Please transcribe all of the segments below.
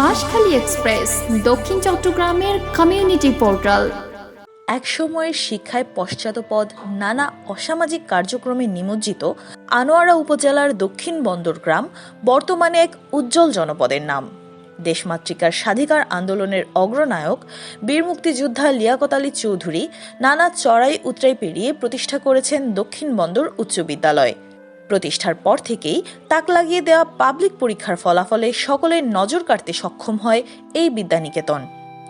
Banshkhali express, দক্ষিণ চট্টগ্রামের community portal একসময়ের শিক্ষায় পশ্চাৎপদ নানা অসামাজিক কার্যক্রমে নিমজ্জিত আনোয়ারা উপজেলার দক্ষিণ বন্দর গ্রাম, বর্তমানে এক উজ্জ্বল জনপদের নাম। দেশমাতৃকার স্বাধিকার আন্দোলনের অগ্রনায়ক, বীর মুক্তিযোদ্ধা লিয়াকত আলী চৌধুরী নানা চড়াই উতরাই পেরিয়ে প্রতিষ্ঠা করেছেন দক্ষিণ বন্দর উচ্চ বিদ্যালয়। প্রতিষ্ঠার পর থেকেই তাক লাগিয়ে দেওয়া পাবলিক পরীক্ষার ফলাফলে সকলের নজর কাড়তে সক্ষম হয় এই বিদ্যানিকেতন।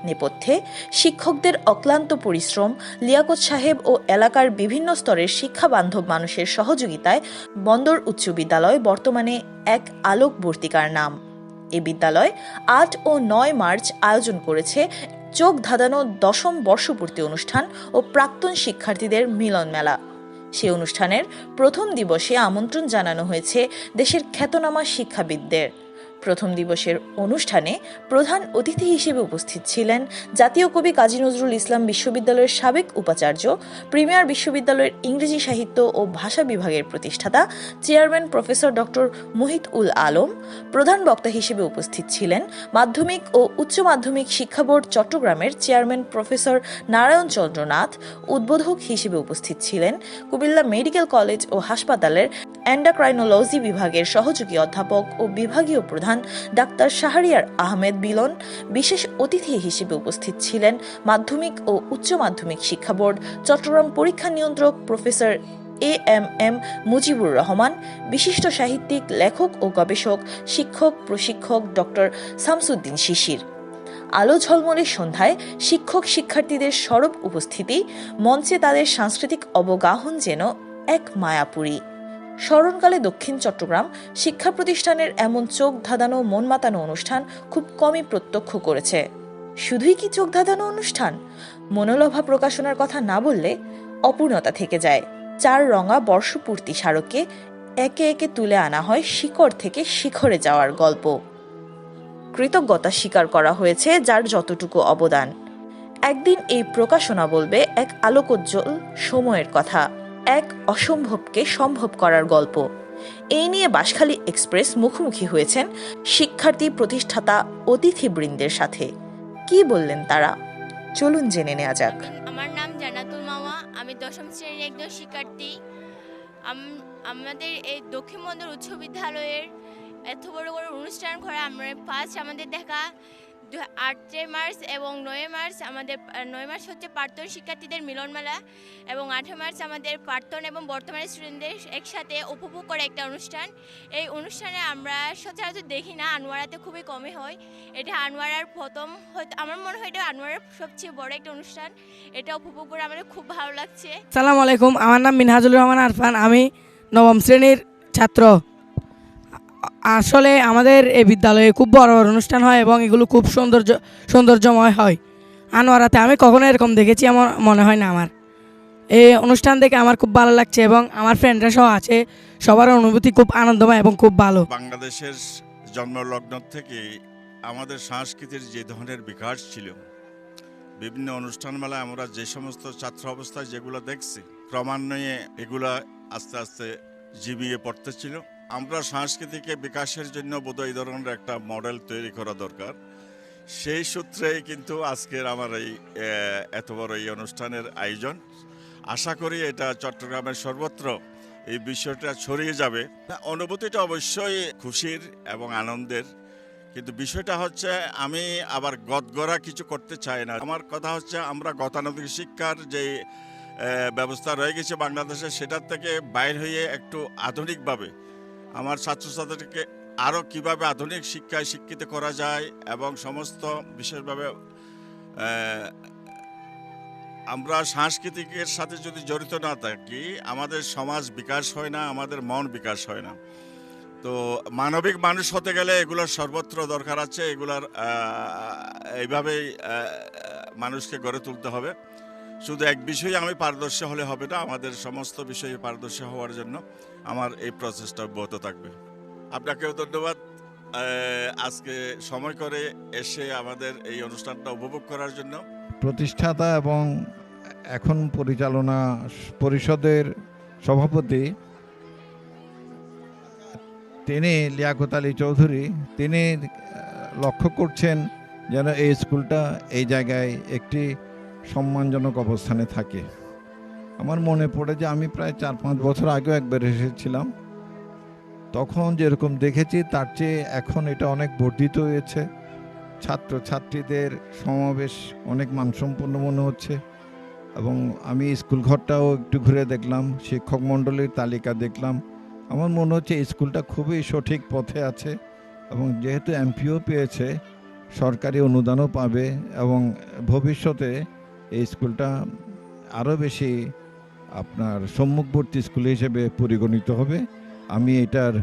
নেপথ্যে শিক্ষকদের অক্লান্ত পরিশ্রম, লিয়াকত সাহেব ও এলাকার বিভিন্ন স্তরের শিক্ষা বান্ধব মানুষের সহযোগিতায় বন্দর উচ্চ বিদ্যালয় বর্তমানে এক আলোকবর্তিকার নাম। এ বিদ্যালয় আট ও নয় মার্চ আয়োজন করেছে চোখ ধাঁধানো দশম বর্ষপূর্তি অনুষ্ঠান ও প্রাক্তন শিক্ষার্থীদের মিলন মেলা সে অনুষ্ঠানের প্রথম দিবসে আমন্ত্রণ জানানো হয়েছে দেশের খ্যাতনামা শিক্ষাবিদদের। প্রথম দিবসের অনুষ্ঠানে প্রধান অতিথি হিসেবে উপস্থিত ছিলেন জাতীয় কবি কাজী নজরুল ইসলাম বিশ্ববিদ্যালয়ের সাবেক উপাচার্য, প্রিমিয়ার বিশ্ববিদ্যালয়ের ইংরেজি সাহিত্য ও ভাষা বিভাগের প্রতিষ্ঠাতা, chairman professor doctor Muhit Ul Alam, প্রধান বক্তা হিসেবে উপস্থিত ছিলেন মাধ্যমিক ও উচ্চ মাধ্যমিক শিক্ষা বোর্ড চট্টগ্রামের চেয়ারম্যান প্রফেসর নারায়ণ চন্দ্রনাথ, উদ্বোধক হিসেবে উপস্থিত ছিলেন কুমিল্লা মেডিকেল কলেজ ও হাসপাতালের অ্যান্ডাক্রাইনোলজি বিভাগের সহযোগী অধ্যাপক ও বিভাগীয় প্রধান ডাক্তার শাহরিয়ার আহমেদ বিলন বিশেষ অতিথি হিসেবে উপস্থিত ছিলেন মাধ্যমিক ও উচ্চ মাধ্যমিক শিক্ষা বোর্ড চট্টগ্রাম পরীক্ষা নিয়ন্ত্রক professor A M M Mujibur Rahman, বিশিষ্ট সাহিত্যিক, লেখক ও গবেষক, শিক্ষক, প্রশিক্ষক ডক্টর শামসুদ্দিন শিশির। আলো ঝলমলে সন্ধ্যায় শিক্ষক শিক্ষার্থীদের সরব উপস্থিতি, মঞ্চে তাদের সাংস্কৃতিক অবগাহন যেন এক মায়াপুরী। স্মরণকালে দক্ষিণ চট্টগ্রাম শিক্ষা প্রতিষ্ঠানের এমন চোখ ধাঁধানো, মন মাতানো অনুষ্ঠান খুব কমই প্রত্যক্ষ করেছে। শুধুই কি চোখ ধাঁধানো অনুষ্ঠান? মনোলভা প্রকাশনার কথা না বললে অপূর্ণতা থেকে যায়। চার রঙা বর্ষপূর্তি স্মারকে একে একে তুলে আনা হয় শিকড় থেকে শিখরে যাওয়ার গল্প। কৃতজ্ঞতা স্বীকার করা হয়েছে যার যতটুকু অবদান। একদিন এই প্রকাশনা বলবে এক আলোকোজ্জ্বল সময়ের কথা। এক অসম্ভবকে সম্ভব করার গল্প। এই নিয়ে বাঁশখালী এক্সপ্রেস মুখোমুখি হয়েছেন শিক্ষার্থী প্রতিষ্ঠাতা অতিথিবৃন্দের সাথে। কি বললেন তারা? চলুন জেনে নেওয়া যাক। আমার নাম জানাতুল মাওয়া। আমি দশম শ্রেণির একজন শিক্ষার্থী। আম- আমাদের এই দক্ষিণ বন্দর উচ্চ বিদ্যালয়ের এত বড় বড় অনুষ্ঠান করে আমরা ফার্স্ট আমাদের দেখা আটই মার্চ এবং নয় মার্চ আমাদের নয় মার্চ হচ্ছে প্রাক্তন শিক্ষার্থীদের মিলন মেলা এবং আঠেরো মার্চ আমাদের প্রাক্তন এবং বর্তমানের স্টুডেন্টদের একসাথে উপভোগ করে একটা অনুষ্ঠান। এই অনুষ্ঠানে আমরা সচরাচর দেখি না, আনোয়ারাতে খুবই কমই হয়। এটা আনোয়ারার প্রথম হয়তো, আমার মনে হয় এটা আনোয়ারের সবচেয়ে বড় একটা অনুষ্ঠান। এটা উপভোগ করে আমাদের খুব ভালো লাগছে। সালাম আলাইকুম, আমার নাম মিনহাজুল রহমান আরফান, আমি নবম শ্রেণির ছাত্র। আসলে আমাদের এই বিদ্যালয়ে খুব বড় বড় অনুষ্ঠান হয় এবং এগুলো খুব সৌন্দর্য, সৌন্দর্যময় হয়। আনোয়ারাতে আমি কখনো এরকম দেখেছি আমার মনে হয় না আমার। এই অনুষ্ঠান দেখে আমার খুব ভালো লাগছে এবং আমার ফ্রেন্ডরা সহ আছে। সবার অনুভূতি খুব আনন্দময় এবং খুব ভালো। বাংলাদেশের জন্মলগ্ন থেকে আমাদের সংস্কৃতির যে ধরনের বিকাশ ছিল, বিভিন্ন অনুষ্ঠান মেলায় আমরা যে সমস্ত ছাত্র অবস্থায় যেগুলো দেখছি, ক্রমান্বয়ে এগুলা আস্তে আস্তে জীবিয়ে পড়তেছিল। আমরা সংস্কৃতিকে বিকাশের জন্য বোধহয় এই ধরনের একটা মডেল তৈরি করা দরকার। সেই সূত্রেই কিন্তু আজকের আমার এই এত বড় এই অনুষ্ঠানের আয়োজন। আশা করি এটা চট্টগ্রামের সর্বত্র এই বিষয়টা ছড়িয়ে যাবে। অনুভূতিটা অবশ্যই খুশির এবং আনন্দের। কিন্তু বিষয়টা হচ্ছে, আমি আবার গদগড়া কিছু করতে চাই না। আমার কথা হচ্ছে, আমরা গতানুগতিক শিক্ষার যে ব্যবস্থা রয়ে গেছে বাংলাদেশে, সেটার থেকে বাইর হয়ে একটু আধুনিকভাবে আমার ছাত্রছাত্রীকে আরও কীভাবে আধুনিক শিক্ষায় শিক্ষিত করা যায় এবং সমস্ত বিশেষভাবে আমরা সাংস্কৃতিকের সাথে যদি জড়িত না থাকি, আমাদের সমাজ বিকাশ হয় না, আমাদের মন বিকাশ হয় না। তো মানবিক মানুষ হতে গেলে এগুলোর সর্বত্র দরকার আছে, এগুলার এইভাবেই মানুষকে গড়ে তুলতে হবে। শুধু এক বিষয়ে আমি পারদর্শী হলে হবে না আমাদের সমস্ত বিষয়ে পারদর্শী হওয়ার জন্য আমার এই প্রচেষ্টা অব্যাহত থাকবে। আপনাকেও ধন্যবাদ। আজকে সময় করে এসে আমাদের এই অনুষ্ঠানটা উপভোগ করার জন্য। প্রতিষ্ঠাতা এবং এখন পরিচালনা পরিষদের সভাপতি তিনি লিয়াকত আলী চৌধুরী, তিনি লক্ষ্য করছেন যেন এই স্কুলটা এই জায়গায় একটি সম্মানজনক অবস্থানে থাকে। আমার মনে পড়ে যে আমি প্রায় চার পাঁচ বছর আগেও একবার এসেছিলাম। তখন যেরকম দেখেছি, তার চেয়ে এখন এটা অনেক বর্ধিত হয়েছে। ছাত্র ছাত্রীদের সমাবেশ অনেক মানসম্পন্ন মনে হচ্ছে এবং আমি স্কুল ঘরটাও একটু ঘুরে দেখলাম, শিক্ষক মণ্ডলীর তালিকা দেখলাম। আমার মনে হচ্ছে স্কুলটা খুবই সঠিক পথে আছে এবং যেহেতু এমপিও পেয়েছে, সরকারি অনুদানও পাবে এবং ভবিষ্যতে এই স্কুলটা আরও বেশি আপনার সম্মুখবর্তী স্কুল হিসেবে পরিগণিত হবে। আমি এটার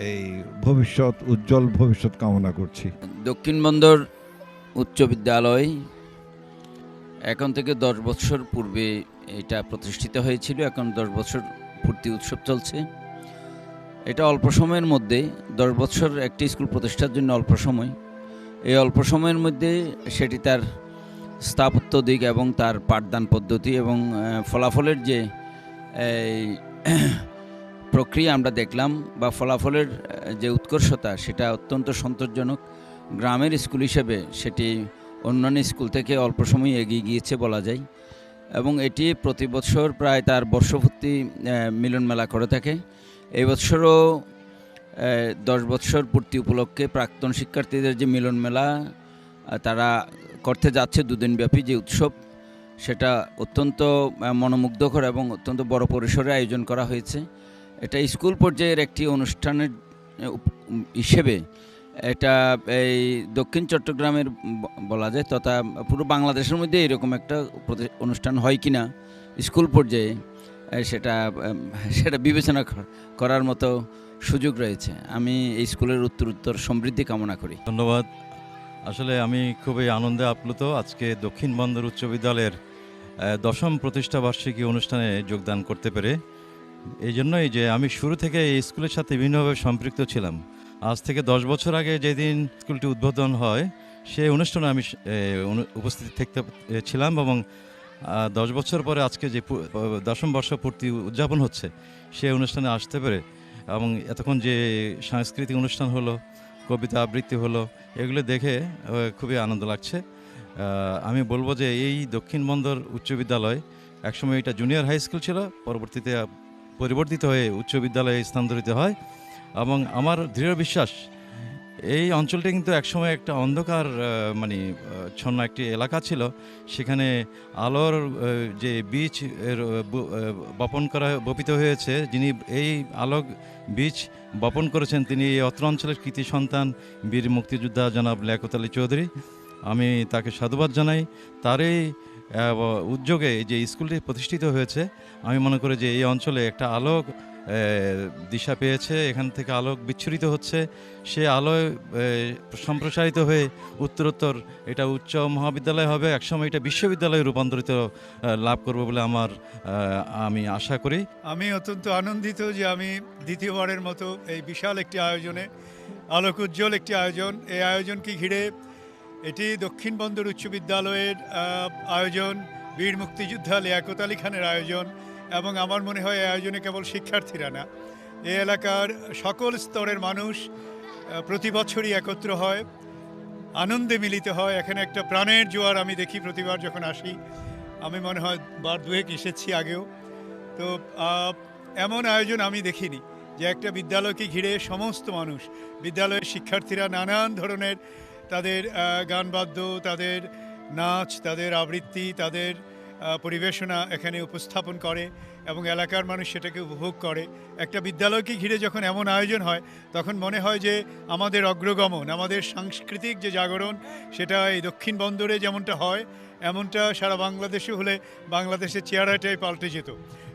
এই ভবিষ্যৎ, উজ্জ্বল ভবিষ্যৎ কামনা করছি। দক্ষিণবন্দর উচ্চ বিদ্যালয় এখন থেকে দশ বছর পূর্বে এটা প্রতিষ্ঠিত হয়েছিল। এখন দশ বছর পূর্তি উৎসব চলছে। এটা অল্প সময়ের মধ্যে, দশ বছর একটি স্কুল প্রতিষ্ঠার জন্য অল্প সময়। এই অল্প সময়ের মধ্যে সেটি তার স্থাপত্য দিক এবং তার পাঠদান পদ্ধতি এবং ফলাফলের যে প্রক্রিয়া আমরা দেখলাম বা ফলাফলের যে উৎকর্ষতা সেটা অত্যন্ত সন্তোষজনক। গ্রামের স্কুল হিসেবে সেটি অন্যান্য স্কুল থেকে অল্প সময় এগিয়ে গিয়েছে বলা যায় এবং এটি প্রতি বছর প্রায় তার বর্ষপূর্তি মিলন মেলা করে থাকে। এই বছরও দশ বছর পূর্তি উপলক্ষে প্রাক্তন শিক্ষার্থীদের যে মিলন মেলা তারা করতে যাচ্ছে দুদিনব্যাপী যে উৎসব, সেটা অত্যন্ত মনোমুগ্ধকর এবং অত্যন্ত বড় পরিসরে আয়োজন করা হয়েছে। এটা স্কুল পর্যায়ের একটি অনুষ্ঠানের হিসেবে এটা, এই দক্ষিণ চট্টগ্রামের বলা যায়, তথা পুরো বাংলাদেশের মধ্যে এরকম একটা অনুষ্ঠান হয় কিনা স্কুল পর্যায়ে সেটা সেটা বিবেচনা করার মতো সুযোগ রয়েছে। আমি এই স্কুলের উত্তর উত্তর সমৃদ্ধি কামনা করি। ধন্যবাদ। আসলে আমি খুবই আনন্দে আপ্লুত। আজকে দক্ষিণ বন্দর উচ্চ বিদ্যালয়ের দশম প্রতিষ্ঠা বার্ষিকী অনুষ্ঠানে যোগদান করতে পেরে। এই জন্যই যে আমি শুরু থেকে এই স্কুলের সাথে বিভিন্নভাবে সম্পৃক্ত ছিলাম। আজ থেকে দশ বছর আগে যেদিন স্কুলটি উদ্বোধন হয়, সেই অনুষ্ঠানে আমি উপস্থিত থাকতে ছিলাম এবং দশ বছর পরে আজকে যে দশম বর্ষ পূর্তি উদযাপন হচ্ছে, সেই অনুষ্ঠানে আসতে পেরে এবং এতক্ষণ যে সাংস্কৃতিক অনুষ্ঠান হলো কবিতা আবৃত্তি হলো, এগুলো দেখে খুবই আনন্দ লাগছে। আমি বলব যে এই দক্ষিণ বন্দর উচ্চ বিদ্যালয় একসময় এটা জুনিয়র হাই স্কুল ছিল, পরবর্তীতে পরিবর্তিত হয়ে উচ্চ বিদ্যালয়ে স্থানান্তরিত হয় এবং আমার দৃঢ় বিশ্বাস এই অঞ্চলটা কিন্তু একসময় একটা অন্ধকার মানে ছন্ন একটি এলাকা ছিল। সেখানে আলোর যে বীজ বপন করা বপিত হয়েছে যিনি এই আলোক বীজ বপন করেছেন তিনি এই অত্র অঞ্চলের কৃতি সন্তান বীর মুক্তিযোদ্ধা জনাব লিয়াকত আলী চৌধুরী। আমি তাকে সাধুবাদ জানাই। তার এই আহ, উদ্যোগে যে স্কুলটি প্রতিষ্ঠিত হয়েছে আমি মনে করি যে এই অঞ্চলে একটা আলোক দিশা পেয়েছে, এখান থেকে আলোক বিচ্ছুরিত হচ্ছে। সে আলোয় সম্প্রসারিত হয়ে উত্তরোত্তর, এটা উচ্চ মহাবিদ্যালয় হবে, একসময় এটা বিশ্ববিদ্যালয়ে রূপান্তরিত লাভ করবে বলে আমার আমি আশা করি। আমি অত্যন্ত আনন্দিত যে আমি দ্বিতীয়বারের মতো এই বিশাল একটি আয়োজনে, আলোক উজ্জ্বল একটি আয়োজন। এই আয়োজনকে ঘিরে এটি দক্ষিণ বন্দর উচ্চ বিদ্যালয়ের আয়োজন, বীর মুক্তিযোদ্ধা লিয়াকত আলী খানের আয়োজন এবং আমার মনে হয় এই আয়োজনে কেবল শিক্ষার্থীরা না এ এলাকার সকল স্তরের মানুষ প্রতি বছরই একত্র হয় আনন্দে মিলিত হয়। এখানে একটা প্রাণের জোয়ার আমি দেখি প্রতিবার যখন আসি। আমি মনে হয় বার দুয়েক এসেছি আগেও। তো এমন আয়োজন আমি দেখিনি যে একটা বিদ্যালয়কে ঘিরে সমস্ত মানুষ বিদ্যালয়ের শিক্ষার্থীরা নানান ধরনের তাদের আহ, গানবাদ্য তাদের নাচ তাদের আবৃত্তি তাদের পরিবেশনা এখানে উপস্থাপন করে এবং এলাকার মানুষ সেটাকে উপভোগ করে। একটা বিদ্যালয়কে ঘিরে যখন এমন আয়োজন হয়, তখন মনে হয় যে আমাদের অগ্রগমন, আমাদের সাংস্কৃতিক যে জাগরণ, সেটা এই দক্ষিণ বন্দরে যেমনটা হয়, এমনটা সারা বাংলাদেশে হলে বাংলাদেশের চেহারাটাই পাল্টে যেত।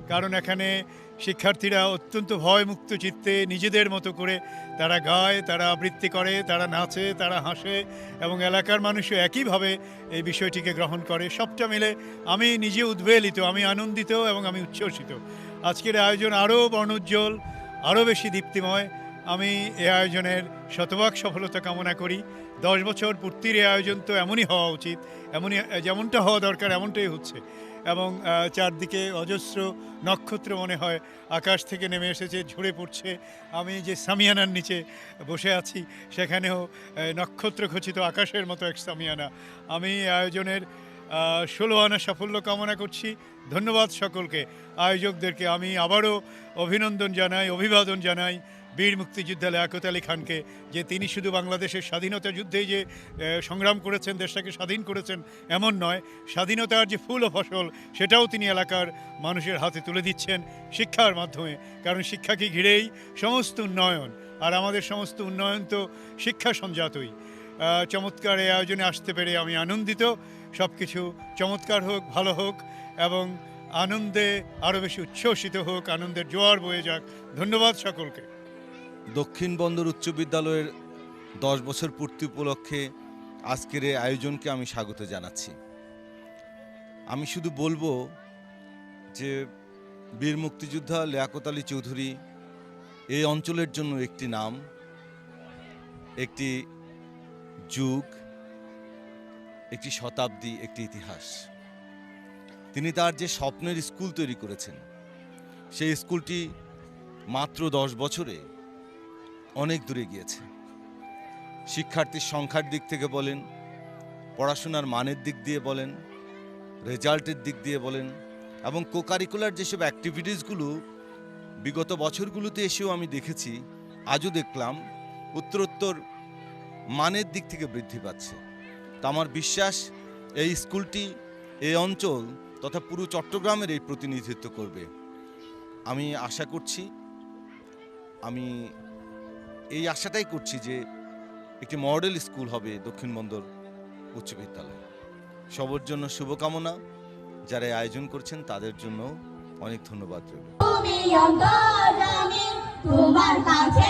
কারণ এখানে শিক্ষার্থীরা অত্যন্ত ভয়মুক্ত চিত্তে নিজেদের মতো করে তারা গায়, তারা আবৃত্তি করে, তারা নাচে, তারা হাসে এবং এলাকার মানুষও একইভাবে এই বিষয়টিকে গ্রহণ করে। সবটা মিলে আমি নিজে উদ্বেলিত, আমি আনন্দিত এবং আমি উচ্ছ্বসিত। আজকের আয়োজন আরও বর্ণোজ্জ্বল, আরও বেশি দীপ্তিময়। আমি এ আয়োজনের শতভাগ সফলতা কামনা করি। দশ বছর পূর্তির এই আয়োজন তো এমনই হওয়া উচিত, এমনই, যেমনটা হওয়া দরকার, এমনটাই হচ্ছে। এবং চারদিকে অজস্র নক্ষত্র মনে হয়। আকাশ থেকে নেমে এসেছে, ঝরে পড়ছে। আমি যে সামিয়ানার নিচে বসে আছি, সেখানেও নক্ষত্র খচিত আকাশের মতো এক সামিয়ানা। আমি আয়োজনের ষোলো আনা সাফল্য কামনা করছি। ধন্যবাদ সকলকে। আয়োজকদেরকে আমি আবারও অভিনন্দন জানাই, অভিবাদন জানাই। বীর মুক্তিযোদ্ধা লিয়াকত আলী খানকে যে তিনি শুধু বাংলাদেশের স্বাধীনতা যুদ্ধেই যে সংগ্রাম করেছেন দেশটাকে স্বাধীন করেছেন এমন নয়। স্বাধীনতার যে ফুল ও ফসল সেটাও তিনি এলাকার মানুষের হাতে তুলে দিচ্ছেন শিক্ষার মাধ্যমে। কারণ শিক্ষাকে ঘিরেই সমস্ত উন্নয়ন আর আমাদের সমস্ত উন্নয়ন তো শিক্ষা সঞ্জাতই আহ, চমৎকার এই আয়োজনে আসতে পেরে আমি আনন্দিত। সব কিছু চমৎকার হোক ভালো হোক এবং আনন্দে আরও বেশি উচ্ছ্বসিত হোক আনন্দের জোয়ার বয়ে যাক। ধন্যবাদ সকলকে। দক্ষিণ বন্দর উচ্চ বিদ্যালয়ের দশ বছর পূর্তি উপলক্ষে আজকের এই আয়োজনকে আমি স্বাগত জানাচ্ছি। আমি শুধু বলব যে বীর মুক্তিযোদ্ধা লিয়াকত আলী চৌধুরী এই অঞ্চলের জন্য একটি নাম, একটি যুগ, একটি শতাব্দী, একটি ইতিহাস। তিনি তার যে স্বপ্নের স্কুল তৈরি করেছেন, সেই স্কুলটি মাত্র দশ বছরে অনেক দূরে গিয়েছে। শিক্ষার্থীর সংখ্যার দিক থেকে বলেন, পড়াশোনার মানের দিক দিয়ে বলেন, রেজাল্টের দিক দিয়ে বলেন এবং কোকারিকুলার যেসব অ্যাক্টিভিটিসগুলো বিগত বছরগুলোতে এসেও আমি দেখেছি, আজও দেখলাম, উত্তরোত্তর মানের দিক থেকে বৃদ্ধি পাচ্ছে। তা আমার বিশ্বাস, এই স্কুলটি, এই অঞ্চল তথা পুরো চট্টগ্রামের এই প্রতিনিধিত্ব করবে। আমি আশা করছি, আমি এই আশাটাই করছি যে একটি মডেল স্কুল হবে দক্ষিণ বন্দর উচ্চ বিদ্যালয়। সবার জন্য শুভকামনা। যারা আয়োজন করছেন, তাদের জন্য অনেক ধন্যবাদ তোমার কাছে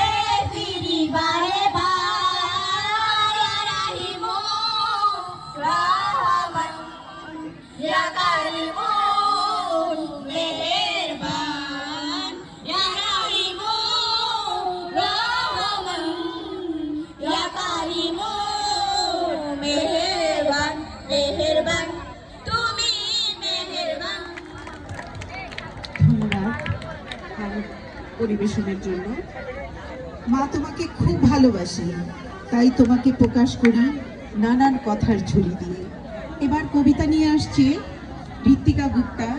ভালোবাসি তাই তোমাকে প্রকাশ করি নানান কথার ঝুলি দিয়ে। এবার কবিতা নিয়ে আসছে ঋত্বিকা গুপ্তা।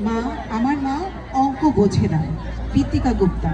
মা, আমার মা অঙ্ক বোঝে না। ঋত্বিকা গুপ্তা।